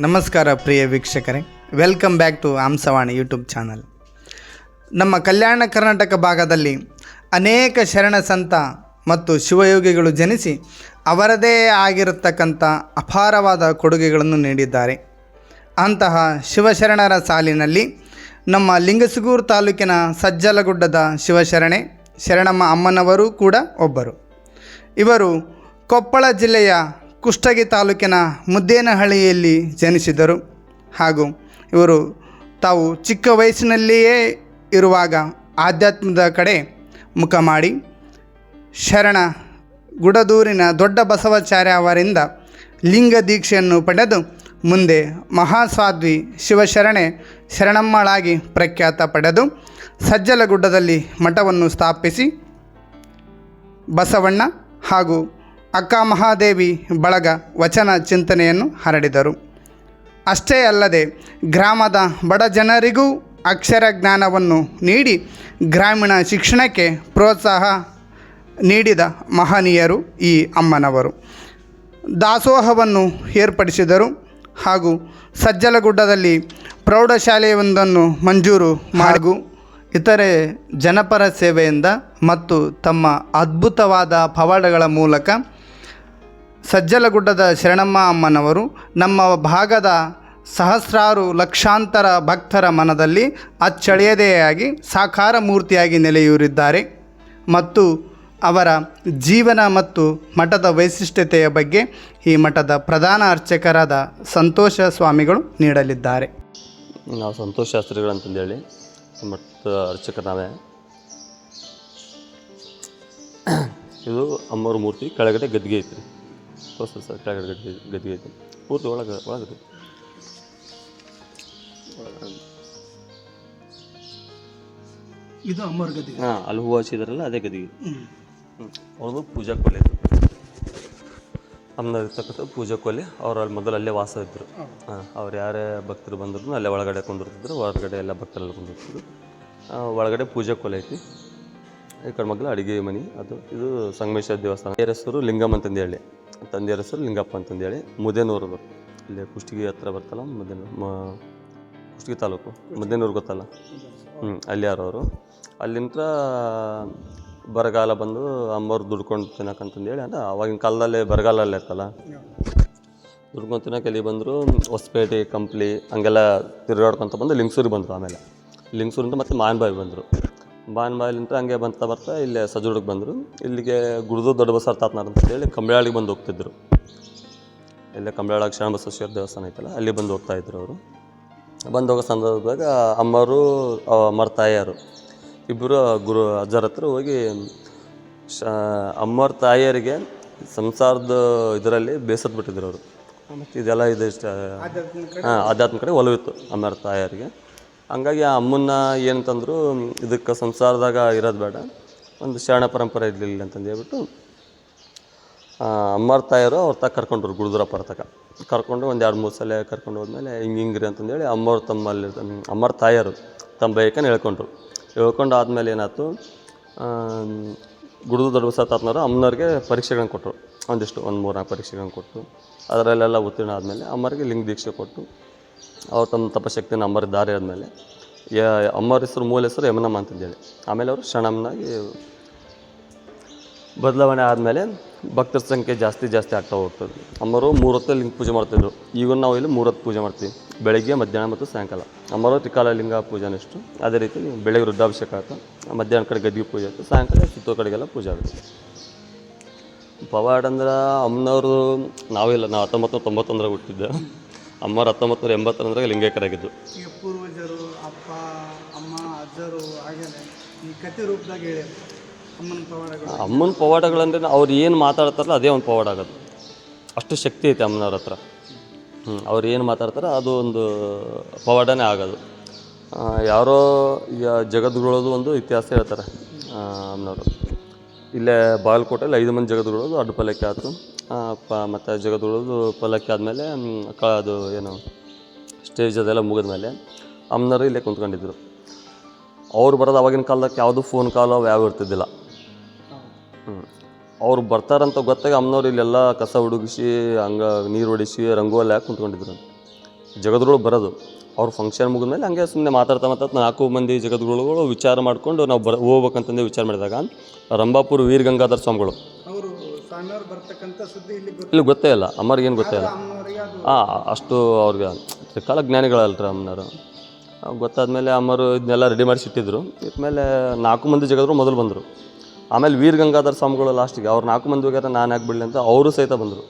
ನಮಸ್ಕಾರ ಪ್ರಿಯ ವೀಕ್ಷಕರೇ. Welcome back to Hamsavani YouTube channel ನಮ್ಮ ಕಲ್ಯಾಣ ಕರ್ನಾಟಕ ಭಾಗದಲ್ಲಿ ಅನೇಕ ಶರಣ ಸಂತ ಮತ್ತು ಶಿವಯೋಗಿಗಳು ಜನಿಸಿ ಅವರದೇ ಆಗಿರತಕ್ಕಂಥ ಅಪಾರವಾದ ಕೊಡುಗೆಗಳನ್ನು ನೀಡಿದ್ದಾರೆ. ಅಂತಹ ಶಿವಶರಣರ ಸಾಲಿನಲ್ಲಿ ನಮ್ಮ ಲಿಂಗಸಗೂರು ತಾಲೂಕಿನ ಸಜ್ಜಲಗುಡ್ಡದ ಶಿವಶರಣೆ ಶರಣಮ್ಮ ಅಮ್ಮನವರು ಕೂಡ ಒಬ್ಬರು. ಇವರು ಕೊಪ್ಪಳ ಜಿಲ್ಲೆಯ ಕುಷ್ಟಗಿ ತಾಲೂಕಿನ ಮುದ್ದೇನಹಳ್ಳಿಯಲ್ಲಿ ಜನಿಸಿದರು. ಹಾಗೂ ಇವರು ತಾವು ಚಿಕ್ಕ ವಯಸ್ಸಿನಲ್ಲಿಯೇ ಇರುವಾಗ ಆಧ್ಯಾತ್ಮದ ಕಡೆ ಮುಖ ಮಾಡಿ ಶರಣ ಗುಡದೂರಿನ ದೊಡ್ಡ ಬಸವಾಚಾರ್ಯ ಅವರಿಂದ ಲಿಂಗ ದೀಕ್ಷೆಯನ್ನು ಪಡೆದು ಮುಂದೆ ಮಹಾಸಾಧ್ವಿ ಶಿವಶರಣೆ ಶರಣಮ್ಮಳಾಗಿ ಪ್ರಖ್ಯಾತ ಪಡೆದು ಸಜ್ಜಲಗುಡ್ಡದಲ್ಲಿ ಮಠವನ್ನು ಸ್ಥಾಪಿಸಿ ಬಸವಣ್ಣ ಹಾಗೂ ಅಕ್ಕ ಮಹಾದೇವಿ ಬಳಗ ವಚನ ಚಿಂತನೆಯನ್ನು ಹರಡಿದರು. ಅಷ್ಟೇ ಅಲ್ಲದೆ ಗ್ರಾಮದ ಬಡ ಜನರಿಗೂ ಅಕ್ಷರ ಜ್ಞಾನವನ್ನು ನೀಡಿ ಗ್ರಾಮೀಣ ಶಿಕ್ಷಣಕ್ಕೆ ಪ್ರೋತ್ಸಾಹ ನೀಡಿದ ಮಹನೀಯರು ಈ ಅಮ್ಮನವರು. ದಾಸೋಹವನ್ನು ಏರ್ಪಡಿಸಿದರು ಹಾಗೂ ಸಜ್ಜಲಗುಡ್ಡದಲ್ಲಿ ಪ್ರೌಢಶಾಲೆಯೊಂದನ್ನು ಮಂಜೂರು ಹಾಗೂ ಇತರೆ ಜನಪರ ಸೇವೆಯಿಂದ ಮತ್ತು ತಮ್ಮ ಅದ್ಭುತವಾದ ಪವಾಡಗಳ ಮೂಲಕ ಸಜ್ಜಲಗುಡ್ಡದ ಶರಣಮ್ಮ ಅಮ್ಮನವರು ನಮ್ಮ ಭಾಗದ ಸಹಸ್ರಾರು ಲಕ್ಷಾಂತರ ಭಕ್ತರ ಮನದಲ್ಲಿ ಅಚ್ಚಳಿಯದೆಯಾಗಿ ಸಾಕಾರ ಮೂರ್ತಿಯಾಗಿ ನೆಲೆಯೂರಿದ್ದಾರೆ ಮತ್ತು ಅವರ ಜೀವನ ಮತ್ತು ಮಠದ ವೈಶಿಷ್ಟ್ಯತೆಯ ಬಗ್ಗೆ ಈ ಮಠದ ಪ್ರಧಾನ ಅರ್ಚಕರಾದ ಸಂತೋಷ ಸ್ವಾಮಿಗಳು ನೀಡಲಿದ್ದಾರೆ. ನಾವು ಸಂತೋಷ ಶಾಸ್ತ್ರಿಗಳು ಅಂತಂದೇಳಿ, ಮಠದ ಅರ್ಚಕ ನಾವೇ. ಇದು ಅಮ್ಮವ್ರ ಮೂರ್ತಿ, ಕೆಳಗಡೆ ಗದ್ಗೆ ಐತಿ ಹೊಸ ಸರ್ ಕೆಳಗಡೆ ಗದ್ದೆ ಗದ್ದೆ ಐತೆ ಪೂರ್ತಿ ಒಳಗೆ ಒಳಗೆ ರೀ ಇದು ಅಮ್ಮರ ಗದ್ದೆ. ಹಾಂ ಅಲ್ಲಿ ಹೂವು ಹಚ್ಚಿದಾರಲ್ಲ ಅದೇ ಗದ್ದೆ ಅವ್ರದ್ದು ಪೂಜಾ ಕೊಲೆ ಅಮ್ಮನ ಇರ್ತಕ್ಕಂಥ ಪೂಜಾ ಕೊಲೆ. ಅವ್ರು ಅಲ್ಲಿ ಮೊದಲು ಅಲ್ಲೇ ವಾಸ ಇದ್ದರು ಹಾಂ ಅವ್ರು ಯಾರೇ ಭಕ್ತರು ಬಂದ್ರು ಅಲ್ಲೇ ಒಳಗಡೆ ಕುಂದಿರ್ತಿದ್ರು ಹೊರಗಡೆ ಎಲ್ಲ ಭಕ್ತರೆಲ್ಲ ಕುಂದಿರ್ತಿದ್ರು. ಆ, ಒಳಗಡೆ ಪೂಜಾ ಕೊಲೆ ಐತಿ. ಈ ಕಡೆ ಮಗ್ಲ ಅಡುಗೆ ಮನೆ ಅದು ಇದು ಸಂಗಮೇಶ್ವರ ದೇವಸ್ಥಾನ. ಹೆಸರು ಲಿಂಗಮ್ ಅಂತಂದು ಅಂತಂದೇಳಿ. ತಂದೆಯರ ಹೆಸರು ಲಿಂಗಪ್ಪ ಅಂತಂದೇಳಿ ಮುದೇನೂರು ಇಲ್ಲಿ ಕುಷ್ಟಗಿ ಹತ್ರ ಬರ್ತಲ್ಲ ಮುದೇನೂರು ಮ ಕುಷ್ಟಗಿ ತಾಲೂಕು. ಮುದ್ದೇನೂರು ಗೊತ್ತಲ್ಲ? ಹ್ಞೂ ಅಲ್ಲಿ ಯಾರು ಅವರು? ಅಲ್ಲಿಂದ ಬರಗಾಲ ಬಂದು ಅಮ್ಮವ್ರು ದುಡ್ಕೊಂಡು ತಿನ್ನಕಂತಂದೇಳಿ ಅಂದ್ರೆ ಅವಾಗಿನ ಕಾಲದಲ್ಲಿ ಬರಗಾಲ ಇರ್ತಲ್ಲ ದುಡ್ಕೊಂಡು ತಿನ್ನೋಕೆ ಎಲ್ಲಿ ಬಂದರು? ಹೊಸಪೇಟೆ ಕಂಪ್ಲಿ ಹಂಗೆಲ್ಲ ತಿರುಗಾಡ್ಕೊತ ಬಂದು ಲಿಂಗ್ಸೂರಿಗೆ ಬಂದರು ಆಮೇಲೆ. ಲಿಂಗ್ಸೂರಿಂದ ಮತ್ತೆ ಮಾನ್ಬಾಯಿ ಬಂದರು. ಮಾಯನ್ಬಾವಿಲಿಂದ ಹಂಗೆ ಬರ್ತಾ ಬರ್ತಾ ಇಲ್ಲೇ ಸಜ್ಜುಡಿಗೆ ಬಂದರು. ಇಲ್ಲಿಗೆ ಗುರುದು ದೊಡ್ಡ ಬಸವ ಅಂತ ಅಂತೇಳಿ ಕಂಬಳಾಳಿಗೆ ಬಂದು ಹೋಗ್ತಿದ್ರು. ಇಲ್ಲೇ ಕಂಬಳಾಳ ಬಸವೇಶ್ವರ ದೇವಸ್ಥಾನ ಐತಲ್ಲ ಅಲ್ಲಿ ಬಂದು ಹೋಗ್ತಾ ಇದ್ರು ಅವರು. ಬಂದು ಹೋಗೋ ಸಂದರ್ಭದಾಗ ಅಮ್ಮರು ಅಮ್ಮರ ತಾಯಿಯರು ಇಬ್ಬರು ಗುರು ಅಜ್ಜರ ಹತ್ರ ಹೋಗಿ ಶ ಅಮ್ಮರ ತಾಯಿಯರಿಗೆ ಸಂಸಾರದ ಇದರಲ್ಲಿ ಬೇಸತ್ತು ಬಿಟ್ಟಿದ್ರು ಅವರು. ಮತ್ತು? ಇದೆಲ್ಲ ಇದೆ ಇಷ್ಟ ಹಾಂ ಆಧ್ಯಾತ್ಮಿಕ ಕಡೆ ಒಲವಿತ್ತು ಅಮ್ಮರ ತಾಯಿಯರಿಗೆ. ಹಂಗಾಗಿ ಆ ಅಮ್ಮನ್ನ ಏನಂತಂದ್ರು ಇದಕ್ಕೆ ಸಂಸಾರದಾಗ ಇರೋದು ಬೇಡ. ಒಂದು ಶರಣ ಪರಂಪರೆ ಇರಲಿಲ್ಲ ಅಂತಂದು ಹೇಳ್ಬಿಟ್ಟು ಅಮ್ಮರ್ ತಾಯಿಯರು ಅವ್ರ ತಕ್ಕ ಕರ್ಕೊಂಡ್ರು ಗುರುದ್ರಪ್ಪರ ತಕ. ಕರ್ಕೊಂಡು ಒಂದು ಎರಡು ಮೂರು ಸಲ ಕರ್ಕೊಂಡು ಹೋದ್ಮೇಲೆ ಹಿಂಗೆ ಹಿಂಗ್ರಿ ಅಂತಂದೇಳಿ ಅಮ್ಮವ್ರು ತಮ್ಮಲ್ಲಿ ಅಮ್ಮರ ತಾಯಿಯರು ತಮ್ಮ ಬೈಕನ್ನು ಹೇಳ್ಕೊಂಡ್ರು. ಹೇಳ್ಕೊಂಡು ಆದಮೇಲೆ ಏನಾಯ್ತು ಗುರುದು ದೊಡ್ಡ ಬಸವತಾತ್ನವರು ಅಮ್ಮನವ್ರಿಗೆ ಪರೀಕ್ಷೆಗಳನ್ನ ಕೊಟ್ಟರು ಒಂದಿಷ್ಟು, ಒಂದು ಮೂರು ನಾಲ್ಕು ಪರೀಕ್ಷೆಗಳನ್ನ ಕೊಟ್ಟು ಅದರಲ್ಲೆಲ್ಲ ಉತ್ತೀರ್ಣ ಆದಮೇಲೆ ಅಮ್ಮರಿಗೆ ಲಿಂಗ ದೀಕ್ಷೆ ಕೊಟ್ಟು ಅವ್ರು ತಮ್ಮ ತಪಶಕ್ತಿನ ಅಮ್ಮರ ದಾರಿ ಆದಮೇಲೆ, ಯ ಅಮ್ಮರ ಹೆಸರು, ಮೂಲ ಹೆಸರು ಯಮನಮ್ಮ ಅಂತಂದೇಳಿ. ಆಮೇಲೆ ಅವರು ಶರಣಮ್ಮನಾಗಿ ಬದಲಾವಣೆ ಆದಮೇಲೆ ಭಕ್ತರ ಸಂಖ್ಯೆ ಜಾಸ್ತಿ ಜಾಸ್ತಿ ಆಗ್ತಾ ಹೋಗ್ತದೆ. ಅಮ್ಮರು ಮೂರು ಲಿಂಗ ಪೂಜೆ ಮಾಡ್ತಿದ್ರು. ಈಗ ನಾವು ಇಲ್ಲಿ ಮೂರು ಹೊತ್ತು ಪೂಜೆ ಮಾಡ್ತೀವಿ. ಬೆಳಗ್ಗೆ, ಮಧ್ಯಾಹ್ನ ಮತ್ತು ಸಾಯಂಕಾಲ. ಅಮ್ಮರು ತ್ರಿಕಾಲ ಲಿಂಗ ಪೂಜೆ ಅನ್ನಿಷ್ಟು ಅದೇ ರೀತಿ ಬೆಳಗ್ಗೆ ರುದ್ರಾಭಿಷೇಕ ಆಯ್ತು. ಮಧ್ಯಾಹ್ನ ಕಡೆ ಗದ್ದಿಗೆ ಪೂಜೆ ಆಯ್ತು. ಸಾಯಂಕಾಲ ಸುತ್ತೋ ಕಡೆಗೆಲ್ಲ ಪೂಜೆ ಆಗುತ್ತೆ. ಪವಾಡ ಅಂದ್ರೆ ಅಮ್ಮನವರು ನಾವಿಲ್ಲ. ನಾವು ಹತ್ತೊಂಬತ್ತು ತೊಂಬತ್ತೊಂದರಾಗ ಹುಟ್ಟಿದ್ದೆ. ಅಮ್ಮರು ಹತ್ತೊಂಬತ್ತು ನೂರ ಎಂಬತ್ತೊಂದರಾಗ ಲಿಂಗೈಕ್ಯರಾಗಿದ್ದು ಈಗ ಪೂರ್ವಜರು ಅಪ್ಪ ಅಮ್ಮ ಅಜ್ಜರು ಈ ಕತೆ ರೂಪದಾಗ ಅಮ್ಮನ ಪವಾಡಗಳು. ಅಮ್ಮನ ಪವಾಡಗಳಂದ್ರೆ ಅವ್ರು ಏನು ಮಾತಾಡ್ತಾರಲ್ಲ ಅದೇ ಒಂದು ಪವಾಡ ಆಗೋದು. ಅಷ್ಟು ಶಕ್ತಿ ಐತೆ ಅಮ್ಮನವ್ರ ಹತ್ರ. ಹ್ಞೂ ಅವ್ರು ಏನು ಮಾತಾಡ್ತಾರೆ ಅದು ಒಂದು ಪವಾಡನೇ ಆಗೋದು. ಯಾರೋ ಈಗ ಜಗದ್ಗುಳೋದು ಒಂದು ಇತಿಹಾಸ ಹೇಳ್ತಾರೆ. ಅಮ್ಮನವರು. ಇಲ್ಲೇ ಬಾಗಲಕೋಟೆಯಲ್ಲಿ ಐದು ಮಂದಿ ಜಗದ್ಗುಳೋದು ಅಡ್ಡು ಪಲ್ಲಕ್ಕಿ ಆಯಿತು ಪ, ಮತ್ತು ಜಗದ್ಗುಳೋದು ಪಲ್ಲಕ್ಕಿ ಆದಮೇಲೆ ಕ, ಅದು ಏನು ಸ್ಟೇಜ್ ಅದೆಲ್ಲ ಮುಗಿದ್ಮೇಲೆ ಅಮ್ಮನವರು ಇಲ್ಲೇ ಕುಂತ್ಕೊಂಡಿದ್ರು. ಅವ್ರು ಬರೋದು ಅವಾಗಿನ ಕಾಲಕ್ಕೆ ಯಾವುದು ಫೋನ್ ಕಾಲ್ ಅವು ಯಾವ ಇರ್ತಿದ್ದಿಲ್ಲ. ಹ್ಞೂ ಅವ್ರು ಬರ್ತಾರಂತ ಗೊತ್ತಾಗಿ ಅಮ್ಮನವ್ರು ಇಲ್ಲೆಲ್ಲ ಕಸ ಹುಡುಗಿಸಿ, ಹಂಗೆ ನೀರು ಹೊಡಿಸಿ ರಂಗೋಲಿ ಹಾಕಿ ಕುಂತ್ಕೊಂಡಿದ್ರು. ಜಗದ್ಗಳು ಬರೋದು. ಅವ್ರ ಫಂಕ್ಷನ್ ಮುಗಿದ್ಮೇಲೆ ಹಂಗೆ ಸುಮ್ಮನೆ ಮಾತಾಡ್ತಾ ಮಾತಾಡ್ತಾ ನಾಲ್ಕು ಮಂದಿ ಜಗದ್ಗುಳುಗಳು ವಿಚಾರ ಮಾಡ್ಕೊಂಡು ನಾವು ಬರ, ಹೋಗ್ಬೇಕಂತಂದು ವಿಚಾರ ಮಾಡಿದಾಗ ರಂಭಾಪುರ ವೀರ ಗಂಗಾಧರ ಸ್ವಾಮಿಗಳು ಇಲ್ಲಿ ಗೊತ್ತು. ಇಲ್ಲಿ ಗೊತ್ತೇ ಇಲ್ಲ ಅಮ್ಮರಿಗೆ ಏನು ಗೊತ್ತೇ ಇಲ್ಲ. ಹಾಂ ಅಷ್ಟು ಅವ್ರಿಗೆ ತ್ರಿಕಾಲ ಜ್ಞಾನಿಗಳಲ್ರಿ ಅಮ್ಮನವರು. ಗೊತ್ತಾದ್ಮೇಲೆ ಅಮ್ಮರು ಇದನ್ನೆಲ್ಲ ರೆಡಿ ಮಾಡಿಸಿಟ್ಟಿದ್ರು ಇದ್ಮೇಲೆ ನಾಲ್ಕು ಮಂದಿ ಜಗದ್ರು ಮೊದಲು ಬಂದರು. ಆಮೇಲೆ ವೀರ ಗಂಗಾಧರ ಸ್ವಾಮಿಗಳು ಲಾಸ್ಟಿಗೆ ಅವ್ರು ನಾಲ್ಕು ಮಂದಿ ಹೋಗ್ಯಾರ ನಾನು ಯಾಕೆ ಬಿಡಲಿ ಅಂತ ಅವರು ಸಹಿತ ಬಂದರು.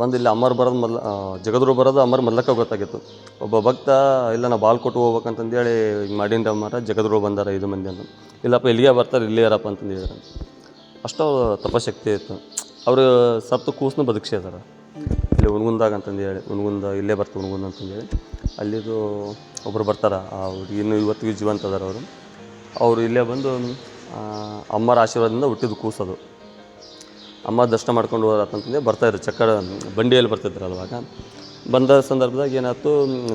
ಬಂದು ಇಲ್ಲಿ ಅಮ್ಮರು ಬರೋದು ಮೊದಲ ಜಗದ್ರು ಬರೋದು ಅಮ್ಮರು ಮೊದಲಕ್ಕೆ ಗೊತ್ತಾಗಿತ್ತು. ಒಬ್ಬ ಭಕ್ತ ಇಲ್ಲ ನಾವು ಬಾಲ್ ಕೊಟ್ಟು ಹೋಗ್ಬೇಕಂತಂದೇಳಿ ಹಿಂಗೆ ಮಾಡಿಂದ ಅಮ್ಮರ ಜಗದ್ರು ಬಂದಾರ ಐದು ಮಂದಿ ಅಂತ. ಇಲ್ಲಪ್ಪ ಇಲ್ಲಿಗೆ ಬರ್ತಾರೆ ಇಲ್ಲೇ ಯಾರಪ್ಪ ಅಂತಂದು ಹೇಳಿದ್ರು. ಅಷ್ಟು ತಪಶಕ್ತಿ ಇತ್ತು. ಅವರು ಸತ್ತು ಕೂಸನ್ನು ಬದುಕಿಸಿದಾರೆ. ಇಲ್ಲಿ ಉಣ್ಗುಂದಾಗ ಅಂತಂದು ಹೇಳಿ ಉಣ್ಗುಂದ ಇಲ್ಲೇ ಬರ್ತು ಉಣ್ಗುಂದ ಅಂತಂದೇಳಿ ಅಲ್ಲಿದು ಒಬ್ಬರು ಬರ್ತಾರೆ ಅವ್ರು ಇನ್ನು ಇವತ್ತಿಗೂ ಜೀವಂತ ಅದಾರ ಅವರು. ಅವರು ಇಲ್ಲೇ ಬಂದು ಅಮ್ಮರ ಆಶೀರ್ವಾದದಿಂದ ಹುಟ್ಟಿದ ಕೂಸದು ಅಮ್ಮ ದರ್ಶನ ಮಾಡ್ಕೊಂಡು ಹೋದ್ರಂತಂದೆ ಬರ್ತಾಯಿದ್ರು ಚಕ್ಕಡ ಬಂಡಿಯಲ್ಲಿ ಬರ್ತಿದ್ರು ಅಲ್ವಾಗ ಬಂದ ಸಂದರ್ಭದಾಗ ಏನಾಯ್ತು,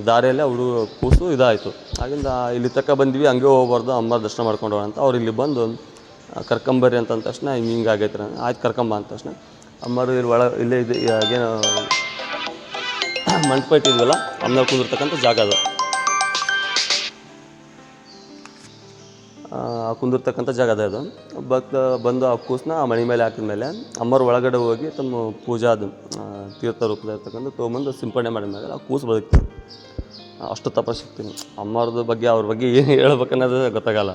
ದಾರಿಯಲ್ಲಿ ಅವರು ಕೂಸು ಇದಾಯಿತು. ಆಗಿಂದ ಇಲ್ಲಿ ತಕ್ಕ ಬಂದ್ವಿ, ಹಂಗೆ ಹೋಗ್ಬಾರ್ದು, ಅಮ್ಮ ದರ್ಶನ ಮಾಡ್ಕೊಂಡು ಅಂತ. ಅವ್ರು ಇಲ್ಲಿ ಬಂದು ಕರ್ಕೊಂಬರ್ರಿ ಅಂತ ಅಂದ ತಕ್ಷಣ ಹಿಂಗೆ ಹಿಂಗೆ ಆಗೈತೆ ಆಯ್ತು ಕರ್ಕೊಂಬ ಅಂದ ತಕ್ಷಣ. ಅಮ್ಮರು ಇಲ್ಲಿ ಒಳ ಇಲ್ಲೇ ಇದು ಏನು ಮಂಟಪ ಇಟ್ಟಿದ್ವಲ್ಲ ಅಮ್ಮ ಕುಂದಿರ್ತಕ್ಕಂಥ ಜಾಗ ಅದು. ಕುಂದಿರ್ತಕ್ಕಂಥ ಜಾಗ ಅದೇ ಅದು ಭಕ್ತ ಬಂದು ಆ ಕೂಸನ್ನ ಆ ಮನೆ ಮೇಲೆ ಹಾಕಿದ ಮೇಲೆ ಅಮ್ಮರು ಒಳಗಡೆ ಹೋಗಿ ತಮ್ಮ ಪೂಜಾ ಅದು ತೀರ್ಥ ರೂಪದ ಇರ್ತಕ್ಕಂಥ ತೊಗೊಂಬಂದು ಸಿಂಪಡಣೆ ಮಾಡಿದ ಮೇಲೆ ಆ ಕೂಸು ಬದುಕ್ತೀನಿ ಅಷ್ಟು ತಪಶಕ್ತಿ. ಅಮ್ಮವ್ರದ್ದು ಬಗ್ಗೆ ಅವ್ರ ಬಗ್ಗೆ ಏನು ಹೇಳ್ಬೇಕನ್ನೋದು ಗೊತ್ತಾಗಲ್ಲ.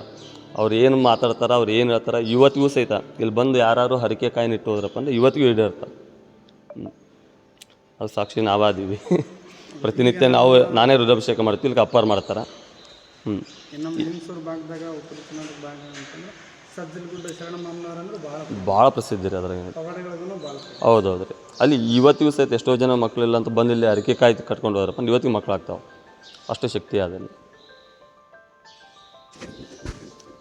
ಅವ್ರು ಏನು ಮಾತಾಡ್ತಾರೆ ಅವ್ರು ಏನು ಹೇಳ್ತಾರೆ ಇವತ್ತಿಗೂ ಸಹಿತ ಇಲ್ಲಿ ಬಂದು ಯಾರು ಹರಕೆ ಕಾಯಿನ ಇಟ್ಟು ಹೋದ್ರಪ್ಪ ಅಂದ್ರೆ ಇವತ್ತಿಗೂ ಈಡೇರ್ತಾರೆ. ಅದು ಸಾಕ್ಷಿ ನಾವಾದೀವಿ ಪ್ರತಿನಿತ್ಯ ನಾವು ನಾನೇ ರುದ್ರಾಭಿಷೇಕ ಮಾಡ್ತೀವಿ ಇಲ್ಲಿ ಅಪ್ಪಾರು ಮಾಡ್ತಾರೆ. ಹ್ಞೂ ಭಾಳ ಪ್ರಸಿದ್ಧಿ. ರೀ ಅದ್ರಾಗ. ಹೌದು ಹೌದು ರೀ ಅಲ್ಲಿ ಇವತ್ತಿಗೂ ಸಹಿತ ಎಷ್ಟೋ ಜನ ಮಕ್ಕಳಿಲ್ಲ ಅಂತ ಬಂದಿಲ್ಲಿ ಅರಿಕೆ ಕಾಯಿ ಕಟ್ಕೊಂಡು ಹೋದ್ರಪ್ಪ ಇವತ್ತಿಗೂ ಮಕ್ಳು ಆಗ್ತಾವೆ ಅಷ್ಟು ಶಕ್ತಿ ಅದಲ್ಲಿ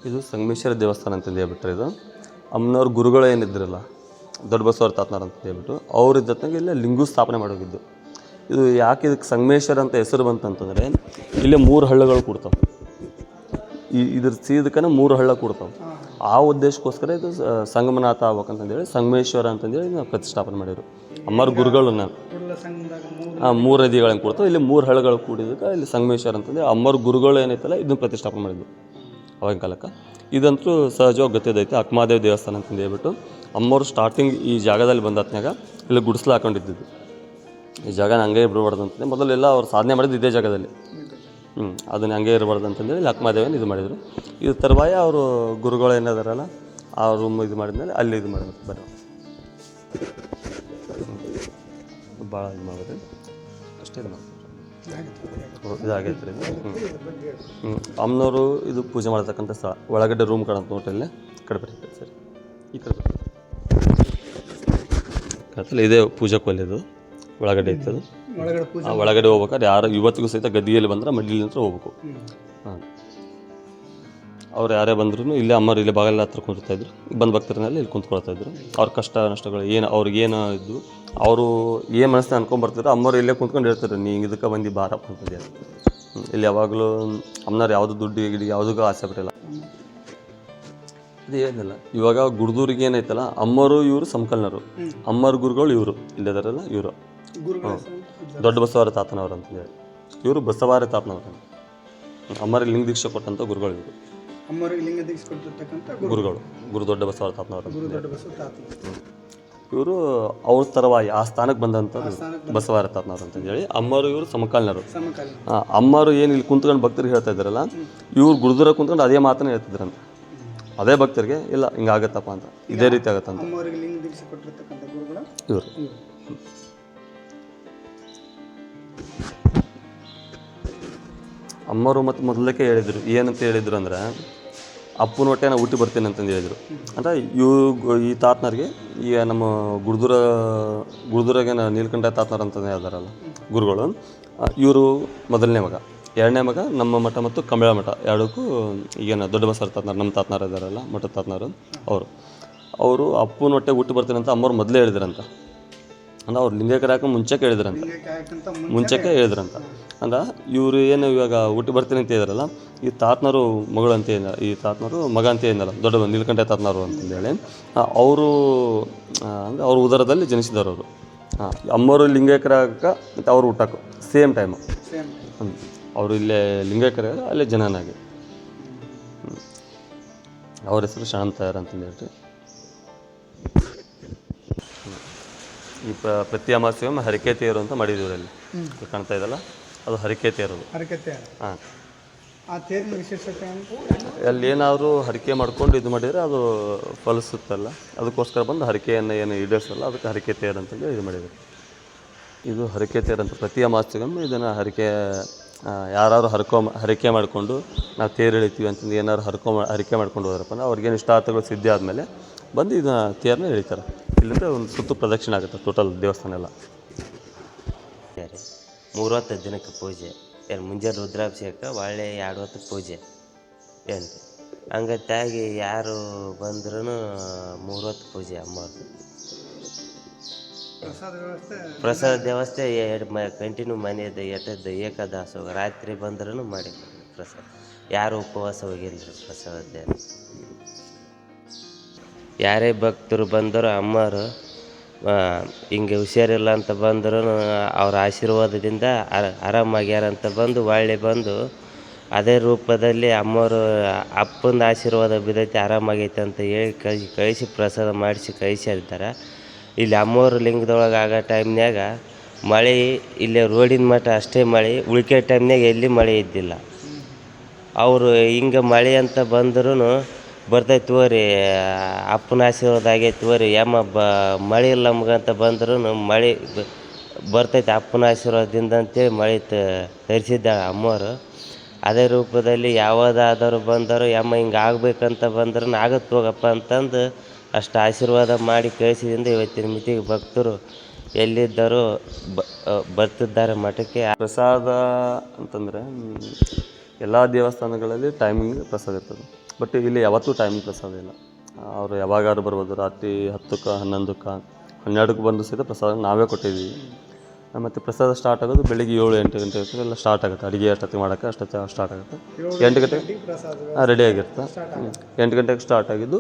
ಇದು ಸಂಗಮೇಶ್ವರ ದೇವಸ್ಥಾನ ಅಂತಂದು ಹೇಳ್ಬಿಟ್ರೆ ಇದು. ಅಮ್ಮನವ್ರ ಗುರುಗಳು ಏನಿದ್ರಲ್ಲ ದೊಡ್ಡ ಬಸವರ ತಾತ್ನಾರ್ ಅಂತ ಹೇಳ್ಬಿಟ್ಟು ಅವ್ರ ಜೊತೆಗೆ ಇಲ್ಲೇ ಲಿಂಗು ಸ್ಥಾಪನೆ ಮಾಡೋಗಿದ್ದು. ಇದು ಯಾಕೆ ಇದಕ್ಕೆ ಸಂಗಮೇಶ್ವರ ಅಂತ ಹೆಸರು ಬಂತಂತಂದರೆ ಇಲ್ಲೇ ಮೂರು ಹಳ್ಳಗಳು ಕೊಡ್ತಾವೆ. ಈ ಇದ್ರ ಸೀದಕ್ಕನ ಮೂರು ಹಳ್ಳ ಕೊಡ್ತಾವೆ. ಆ ಉದ್ದೇಶಕ್ಕೋಸ್ಕರ ಇದು ಸಂಗಮನಾಥ ಆಗ್ಬೇಕಂತಂದೇಳಿ ಸಂಗಮೇಶ್ವರ ಅಂತಂದೇಳಿ ನಾವು ಪ್ರತಿಷ್ಠಾಪನೆ ಮಾಡಿದ್ರು. ಅಮ್ಮರ ಗುರುಗಳನ್ನ. ಮೂರು ನದಿಗಳನ್ನು ಕೊಡ್ತಾವೆ. ಇಲ್ಲಿ ಮೂರು ಹಳ್ಳಗಳು ಕೂಡಿದಕ್ಕೆ ಇಲ್ಲಿ ಸಂಗಮೇಶ್ವರ ಅಂತಂದೇಳಿ ಅಮ್ಮರ ಗುರುಗಳು ಏನೈತಲ್ಲ ಇದನ್ನ ಪ್ರತಿಷ್ಠಾಪನೆ ಮಾಡಿದ್ರು ಅವಾಗಿನ ಕಾಲಕ್ಕೆ ಇದಂತೂ ಸಹಜವಾಗಿ ಗೊತ್ತಿದ್ದೈತೆ. ಅಕ್ಮಾದೇವ ದೇವಸ್ಥಾನ ಅಂತಂದು ಹೇಳ್ಬಿಟ್ಟು ಅಮ್ಮವ್ರು ಸ್ಟಾರ್ಟಿಂಗ್ ಈ ಜಾಗದಲ್ಲಿ ಬಂದ ಹೊತ್ನ್ಯಾಗ ಇಲ್ಲಿ ಗುಡಿಸ್ಲು ಹಾಕೊಂಡಿದ್ದು ಈ ಜಾಗನ ಹಂಗೆ ಬಿಡಬಾರ್ದು ಅಂತಂದರೆ ಮೊದಲೆಲ್ಲ ಅವ್ರು ಸಾಧನೆ ಮಾಡಿದ್ದು ಇದೇ ಜಾಗದಲ್ಲಿ. ಹ್ಞೂ ಅದನ್ನ ಹಂಗೆ ಇರಬಾರ್ದು ಇಲ್ಲಿ ಅಕ್ಮಾದೇವಿನ ಇದು ಮಾಡಿದರು. ಇದು ತರುವಾಯ ಅವರು ಗುರುಗಳು ಏನಾದಾರಲ್ಲ, ಆ ರೂಮ್ ಇದು ಮಾಡಿದ್ಮೇಲೆ ಅಲ್ಲಿ ಇದು ಮಾಡಿದ್ರು. ಬರೋ ಭಾಳ ಇದು ಮಾಡೋದು ಅಷ್ಟೇ ಮಾಡ್ತಾರೆ ಇದಾಗೈತೆ ರೀ. ಹ್ಞೂ ಹ್ಞೂ ಅಮ್ಮನವರು ಇದು ಪೂಜೆ ಮಾಡತಕ್ಕಂಥ ಸ್ಥಳ. ಒಳಗಡೆ ರೂಮ್ ಕಾಣಂತ ಇಲ್ಲೇ. ಕಡೆ ಬರ್ತೈತೆ ಸರಿ. ಈ ಕಡೆ ಬರ್ತೈತೆ ಇದೆ ಪೂಜಾ ಕೊಲೆ ಇದು. ಒಳಗಡೆ ಐತೆ ಅದು ಒಳಗಡೆ ಪೂಜೆ ಆ ಒಳಗಡೆ ಹೋಗ್ಬೇಕಾದ್ರೆ ಯಾರು ಇವತ್ತಿಗೂ ಸಹಿತ ಗದ್ದಿಗೆಯಲ್ಲಿ ಬಂದ್ರೆ ಮಡ್ಲಿಲಿ ಹತ್ರ ಹೋಗ್ಬೇಕು. ಹಾಂ ಅವ್ರು ಯಾರೇ ಬಂದ್ರು ಇಲ್ಲೇ ಅಮ್ಮರು ಇಲ್ಲೇ ಬಾಗಿಲ ಹತ್ರ ಕುಂತಿರ್ತಾ ಇದ್ರು. ಬಂದು ಭಕ್ತರನ್ನೆಲ್ಲ ಇಲ್ಲಿ ಕುಂತ್ಕೊಳ್ತಾ ಇದ್ರು. ಅವ್ರ ಕಷ್ಟ ನಷ್ಟಗಳು ಏನು ಅವ್ರಿಗೆ ಏನು ಇದ್ದು ಅವರು ಏನು ಮನಸ್ಸಿನ ಅನ್ಕೊಂಡು ಬರ್ತಿದ್ರು ಅಮ್ಮರು ಇಲ್ಲೇ ಕುಂತ್ಕೊಂಡು ಹೇಳ್ತಾರೆ ನೀ ಇದಕ್ಕೆ ಬಂದು ಬಾರಪ್ಪ ಅಂತಂದು ಇಲ್ಲಿ ಯಾವಾಗಲೂ ಅಮ್ಮನವ್ರು ಯಾವುದು ದುಡ್ಡು ಗಿಡಿ ಯಾವುದಕ್ಕೂ ಆಸೆ ಪಟ್ಟಿಲ್ಲ. ಇದು ಏನಿಲ್ಲ. ಇವಾಗ ಗುರುದೂರಿಗೆ ಏನೈತಲ್ಲ ಅಮ್ಮರು ಇವರು ಸಂಕಲ್ನರು. ಅಮ್ಮರ ಗುರುಗಳು ಇವರು. ಇಲ್ಲದಾರಲ್ಲ ಇವರು. ದೊಡ್ಡ ಬಸವಾರ ತಾತನವರು ಅಂತಂದೇಳಿ. ಇವರು ಬಸವಾರ ತಾತನವರು. ಅಮ್ಮರಿಗೆ ಲಿಂಗ ದೀಕ್ಷೆ ಕೊಟ್ಟಂಥ ಗುರುಗಳು ಇವರು. ಅಮ್ಮರಿಗೆ ಲಿಂಗ ಗುರುಗಳು ಗುರು ದೊಡ್ಡ ಬಸವ ತಾತನವರು ಗುರು ದೊಡ್ಡ ಬಸವ ತಾತ ಇವರು ಅವ್ರ ತರವಾಗಿ ಆ ಸ್ಥಾನಕ್ಕೆ ಬಂದಂಥ ಬಸವಾರ ತಾತನವರು ಹೇಳಿ ಅಮ್ಮರು ಇವರು ಸಮಕಾಲೀನರು. ಅಮ್ಮರು ಏನು ಇಲ್ಲಿ ಕುಂತ್ಕೊಂಡು ಭಕ್ತರಿಗೆ ಹೇಳ್ತಾ ಇದ್ದಾರಲ್ಲ ಇವ್ರು ಗುರುದೂರ ಕುಂತ್ಕೊಂಡು ಅದೇ ಮಾತನ್ನ ಹೇಳ್ತಿದ್ರಂತ ಅದೇ ಭಕ್ತರಿಗೆ ಇಲ್ಲ ಹಿಂಗಾಗತ್ತಪ್ಪ ಅಂತ ಇದೇ ರೀತಿ ಆಗತ್ತಂತ. ಇವರು. ಅಮ್ಮರು ಮತ್ತು ಮೊದಲಕ್ಕೆ ಹೇಳಿದರು ಏನಂತ ಹೇಳಿದ್ರು ಅಂದ್ರೆ ಅಪ್ಪನ ಹೊಟ್ಟೆ ನಾನು ಹುಟ್ಟಿ ಬರ್ತೇನೆ ಅಂತಂದು ಹೇಳಿದರು. ಅಂದರೆ ಇವು ಈ ತಾತನರಿಗೆ ಈಗ ನಮ್ಮ ಗುರುದುರ ಗುರುದುರಾಗೆ ನೀಲಕಂಠ ತಾತನವ್ರು ಅಂತಂದು ಹೇಳ್ದಾರಲ್ಲ ಗುರುಗಳು. ಇವರು ಮೊದಲನೇ ಮಗ. ಎರಡನೇ ಮಗ ನಮ್ಮ ಮಠ ಮತ್ತು ಕಂಬಳ ಮಠ. ಎರಡಕ್ಕೂ ಈಗೇನು ದೊಡ್ಡ ಬಸವರ ತಾತನಾರು ನಮ್ಮ ತಾತನಾರು ಇದ್ದಾರಲ್ಲ ಮಠದ ತಾತನಾರು ಅವರು. ಅವರು ಅಪ್ಪನ ಹೊಟ್ಟೆ ಹುಟ್ಟಿ ಬರ್ತೀನಿ ಅಂತ ಅಮ್ಮವ್ರು ಮೊದಲೇ ಹೇಳಿದ್ರಂತ. ಅಂದ್ರೆ ಅವ್ರು ಲಿಂಗೈಕ್ಯರಾಕ ಮುಂಚೆ ಹೇಳಿದ್ರಂತ ಮುಂಚೆಕ್ಕೆ ಹೇಳಿದ್ರಂತ. ಅಂದ್ರೆ ಇವರು ಏನು ಇವಾಗ ಹುಟ್ಟಿ ಬರ್ತೀನಿ ಅಂತ ಹೇಳಿದ್ರಲ್ಲ ಈ ತಾತನರು ಮಗಳಂತೆ ಈ ತಾತನರು ಮಗ ಅಂತ ಏನಲ್ಲ ದೊಡ್ಡ ನೀಲಕಂಠ ತಾತನರು ಅಂತಂದೇಳಿ. ಅವರು ಅಂದರೆ ಅವ್ರ ಉದರದಲ್ಲಿ ಜನಿಸಿದವರು ಅವರು. ಹಾಂ ಅಮ್ಮವರು ಲಿಂಗೈಕ್ಯರಾಗ ಮತ್ತು ಅವರು ಊಟಕ್ಕೆ ಸೇಮ್ ಟೈಮು ಹ್ಞೂ ಅವರು ಇಲ್ಲೇ ಲಿಂಗೈಕ್ಯರ ಅಲ್ಲೇ ಜನನಾಗಿ. ಹ್ಞೂ ಅವ್ರ ಹೆಸರು ಯಾರು ಅಂತಂದು ಹೇಳ್ರಿ. ಈ ಪ್ರ ಪ್ರತಿ ಅಮಾವಾಸ್ಯೆಗೊಮ್ಮೆ ಹರಿಕೆ ತೇರು ಅಂತ ಮಾಡಿದ್ದೀವಿ ಅಲ್ಲಿ ಕಾಣ್ತಾ ಇದಲ್ಲ ಅದು ಹರಿಕೆ ತೇರದು ಹರಕತೆ ಹಾಂ. ತೇರಿನ ವಿಶೇಷತೆ ಅಂತ ಅಲ್ಲಿ ಏನಾದರೂ ಹರಿಕೆ ಮಾಡ್ಕೊಂಡು ಇದು ಮಾಡಿದರೆ ಅದು ಫಲಿಸುತ್ತಲ್ಲ. ಅದಕ್ಕೋಸ್ಕರ ಬಂದು ಹರಿಕೆಯನ್ನು ಏನು ಈಡೇರಿಸಲ್ಲ ಅದಕ್ಕೆ ಹರಿಕೆ ತೇರು ಅಂತಂದು ಇದು ಮಾಡಿದ್ರು ಇದು ಹರಿಕೆ ತೇರು ಅಂತ ಪ್ರತಿ ಅಮಾವಾಸ್ಯೆಗೊಮ್ಮೆ ಇದನ್ನು ಹರಿಕೆ ಯಾರು ಹರ್ಕೊ ಹರಿಕೆ ಮಾಡಿಕೊಂಡು ನಾವು ತೇರು ಎಳಿತೀವಿ ಅಂತಂದು ಏನಾದ್ರು ಹರ್ಕೊ ಹರಿಕೆ ಮಾಡ್ಕೊಂಡು ಹೋದ್ರಪ್ಪ ಅಂದ್ರೆ ಅವ್ರಿಗೇನು ಇಷ್ಟಾರ್ಥಗಳು ಸಿದ್ಧಿ ಆದಮೇಲೆ ಬಂದು ಇದನ್ನ ತೇರನ್ನ ಎಳಿತಾರೆ. ಇಲ್ಲಿಂದ ಒಂದು ಸುತ್ತು ಪ್ರದಕ್ಷಿಣೆ ಆಗುತ್ತೆ ಟೋಟಲ್ ದೇವಸ್ಥಾನ ಎಲ್ಲ. ಮೂವತ್ತೈದು ದಿನಕ್ಕೆ ಪೂಜೆ. ಏನು ಮುಂಜಾನೆ ರುದ್ರಾಭಿಷೇಕ ಒಳ್ಳೆ ಎರಡು ಹೊತ್ತು ಪೂಜೆ ಏನು ಹಂಗತ್ತಾಗಿ ಯಾರು ಬಂದ್ರೂ ಮೂರು ಹೊತ್ತು ಪೂಜೆ ಅಮ್ಮವ್ರದ್ದು ಪ್ರಸಾದ ವ್ಯವಸ್ಥೆ? ಎರಡು ಮ ಕಂಟಿನ್ಯೂ ಮನೆಯದ್ದು ಎಟ್ಟದ್ದು ಏಕದಾಸೋಗ ರಾತ್ರಿ ಬಂದ್ರೂ ಮಾಡಿ ಪ್ರಸಾದ. ಯಾರು ಉಪವಾಸ ಹೋಗಿಲ್ಲ ಪ್ರಸಾದ ಯಾರೇ ಭಕ್ತರು ಬಂದರೂ ಅಮ್ಮರು ಆ, ಹಿಂಗೆ ಹುಷಾರಿಲ್ಲ ಅಂತ ಬಂದ್ರೂ ಅವ್ರ ಆಶೀರ್ವಾದದಿಂದ ಅರ ಆರಾಮಾಗ್ಯಾರ ಅಂತ ಬಂದು ಹೊಳ್ಳಿ ಬಂದು ಅದೇ ರೂಪದಲ್ಲಿ ಅಮ್ಮವರು ಅಪ್ಪನ ಆಶೀರ್ವಾದ ಬಿದ್ದೈತಿ ಆರಾಮಾಗೈತೆ ಅಂತ ಹೇಳಿ ಕಳಿಸಿ ಕಳಿಸಿ ಪ್ರಸಾದ ಮಾಡಿಸಿ ಕಳಿಸಿರ್ತಾರೆ ಇಲ್ಲಿ ಅಮ್ಮವ್ರ ಲಿಂಗದೊಳಗೆ ಆಗೋ ಟೈಮ್ನಾಗ ಮಳೆ ಇಲ್ಲೇ ರೋಡಿನ ಮಟ್ಟ ಅಷ್ಟೇ ಮಳೆ, ಉಳ್ಕೆ ಟೈಮ್ನಾಗ ಎಲ್ಲಿ ಮಳೆ ಇದ್ದಿಲ್ಲ. ಅವರು ಹಿಂಗೆ ಮಳೆ ಅಂತ ಬಂದ್ರೂ ಬರ್ತೈತೆ ತೋರಿ ಅಪ್ಪನ ಆಶೀರ್ವಾದ ಆಗೈತೆ ತೋರಿ ಯಮ್ಮ ಬ, ಮಳೆ ಇಲ್ಲ ನಮ್ಗಂತ ಬಂದ್ರೂ ಮಳೆ ಬರ್ತೈತೆ ಅಪ್ಪನ ಆಶೀರ್ವಾದದಿಂದ ಅಂತೇಳಿ ಮಳೆ ತರಿಸಿದ್ದಾಳೆ ಅಮ್ಮವರು. ಅದೇ ರೂಪದಲ್ಲಿ ಯಾವುದಾದರೂ ಬಂದರು, ಯಮ್ಮ ಹಿಂಗೆ ಆಗ್ಬೇಕಂತ ಬಂದ್ರೂ ಆಗತ್ತೆ ಹೋಗಪ್ಪ ಅಂತಂದು ಅಷ್ಟು ಆಶೀರ್ವಾದ ಮಾಡಿ ಕಳಿಸಿದಿಂದ ಇವತ್ತಿನ ಮಿತಿಗೆ ಭಕ್ತರು ಎಲ್ಲಿದ್ದರೂ ಬರ್ತಿದ್ದಾರೆ ಮಠಕ್ಕೆ. ಪ್ರಸಾದ ಅಂತಂದರೆ ಎಲ್ಲ ದೇವಸ್ಥಾನಗಳಲ್ಲಿ ಟೈಮಿಂಗ್ ಪ್ರಸಾದ ಇರ್ತದೆ. ಬಟ್ ಇಲ್ಲಿ ಯಾವತ್ತೂ ಟೈಮ್ ಪ್ರಸಾದ ಇಲ್ಲ. ಅವರು ಯಾವಾಗಾದ್ರೂ ಬರ್ಬೋದು ರಾತ್ರಿ ಹತ್ತಕ್ಕೆ ಹನ್ನೊಂದಕ್ಕೆ ಹನ್ನೆರಡಕ್ಕೆ ಬಂದು ಸಹಿತ ಪ್ರಸಾದ ನಾವೇ ಕೊಟ್ಟಿದ್ದೀವಿ. ಮತ್ತು ಪ್ರಸಾದ ಸ್ಟಾರ್ಟ್ ಆಗೋದು ಬೆಳಿಗ್ಗೆ ಏಳು ಎಂಟು ಗಂಟೆ ಎಲ್ಲ ಸ್ಟಾರ್ಟ್ ಆಗುತ್ತೆ. ಅಡುಗೆ ಅಷ್ಟೊತ್ತಿಗೆ ಮಾಡೋಕ್ಕೆ ಅಷ್ಟೊತ್ತಿಗೆ ಸ್ಟಾರ್ಟ್ ಆಗುತ್ತೆ. ಎಂಟು ಗಂಟೆಗೆ ರೆಡಿ ಆಗಿರುತ್ತೆ. ಎಂಟು ಗಂಟೆಗೆ ಸ್ಟಾರ್ಟ್ ಆಗಿದ್ದು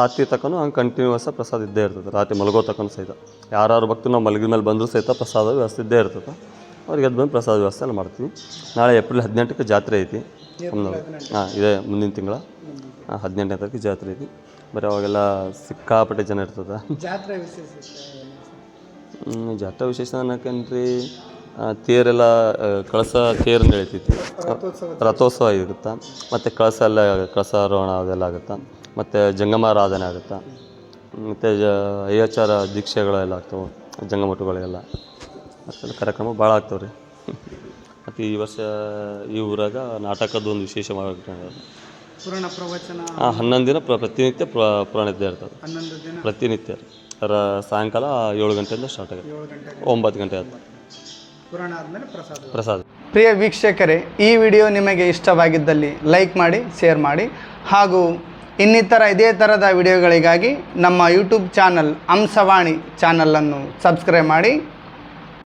ರಾತ್ರಿ ತಕನು ಹಂಗೆ ಕಂಟಿನ್ಯೂಸ್ ಪ್ರಸಾದ ಇದ್ದೇ ಇರ್ತದೆ. ರಾತ್ರಿ ಮಲಗೋ ತಕ್ಕನೂ ಸಹಿತ. ಯಾರು ಭಕ್ತರು ನಾವು ಮಲಗಿದ ಮೇಲೆ ಬಂದರೂ ಸಹಿತ ಪ್ರಸಾದ ವ್ಯವಸ್ಥೆ ಇದ್ದೇ ಇರ್ತದೆ. ಅವ್ರಿಗೆ ಎದ್ದು ಬಂದು ಪ್ರಸಾದ ವ್ಯವಸ್ಥೆ ಎಲ್ಲ ಮಾಡ್ತೀವಿ. ನಾಳೆ ಏಪ್ರಿಲ್ ಹದಿನೆಂಟಕ್ಕೆ ಜಾತ್ರೆ ಐತಿ. ಹಾಂ ಇದೇ ಮುಂದಿನ ತಿಂಗಳ. ಹದಿನೆಂಟನೇ ತಾರೀಕು ಜಾತ್ರೆ ಐತಿ ಬರೀ ಅವಾಗೆಲ್ಲ ಸಿಕ್ಕಾಪಟ್ಟೆ ಜನ ಇರ್ತದೆ. ಜಾತ್ರೆ? ಹ್ಮ್, ಜಾತ್ರೆ ವಿಶೇಷ ಅನ್ನಕಂದ್ರಿ ಆ, ತೇರೆಲ್ಲ ಕಳಸ ತೇರು ನಡೀತೈತಿ ರಥೋತ್ಸವ ಇರುತ್ತೆ ಮತ್ತು ಕಳಸ ಎಲ್ಲ ಕಳಸಾರೋಹಣ ಅದೆಲ್ಲ ಆಗುತ್ತೆ ಮತ್ತು ಜಂಗಮಾರಾಧನೆ ಆಗುತ್ತೆ ಮತ್ತು ಅಯ್ಯಾಚಾರ ದೀಕ್ಷೆಗಳೆಲ್ಲ ಆಗ್ತವೆ ಜಂಗಮಠಗಳೆಲ್ಲ ಅಷ್ಟೆಲ್ಲ ಕಾರ್ಯಕ್ರಮ ಭಾಳ ಆಗ್ತವೆ ರೀ. ಮತ್ತು ಈ ವರ್ಷ ಈ ಊರಾಗ ನಾಟಕದ ಒಂದು ವಿಶೇಷವಾಗಿ ಪುರಾಣ ಪ್ರವಚನ. ಹನ್ನೊಂದು ದಿನ ಪ್ರ ಪ್ರತಿನಿತ್ಯ ಪ್ರ ಪುರಾಣ ಇದ್ದೇ ಇರ್ತದೆ. ಹನ್ನೊಂದು ದಿನ. ಪ್ರತಿನಿತ್ಯ. ರ ಸಾಯಂಕಾಲ ಏಳು ಗಂಟೆಯಿಂದ ಸ್ಟಾರ್ಟ್ ಆಗುತ್ತೆ. ಏಳು ಗಂಟೆಗೆ ಒಂಬತ್ತು ಗಂಟೆ ಆದ ಪುರಾಣ ಆದಮೇಲೆ ಪ್ರಸಾದ. ಪ್ರಸಾದ. ಪ್ರಿಯ ವೀಕ್ಷಕರೇ ಈ ವಿಡಿಯೋ ನಿಮಗೆ ಇಷ್ಟವಾಗಿದ್ದಲ್ಲಿ ಲೈಕ್ ಮಾಡಿ ಶೇರ್ ಮಾಡಿ ಹಾಗೂ ಇನ್ನಿತರ ಇದೇ ಥರದ ವಿಡಿಯೋಗಳಿಗಾಗಿ ನಮ್ಮ ಯೂಟ್ಯೂಬ್ ಚಾನಲ್ ಅಂಶವಾಣಿ ಚಾನಲನ್ನು ಸಬ್ಸ್ಕ್ರೈಬ್ ಮಾಡಿ.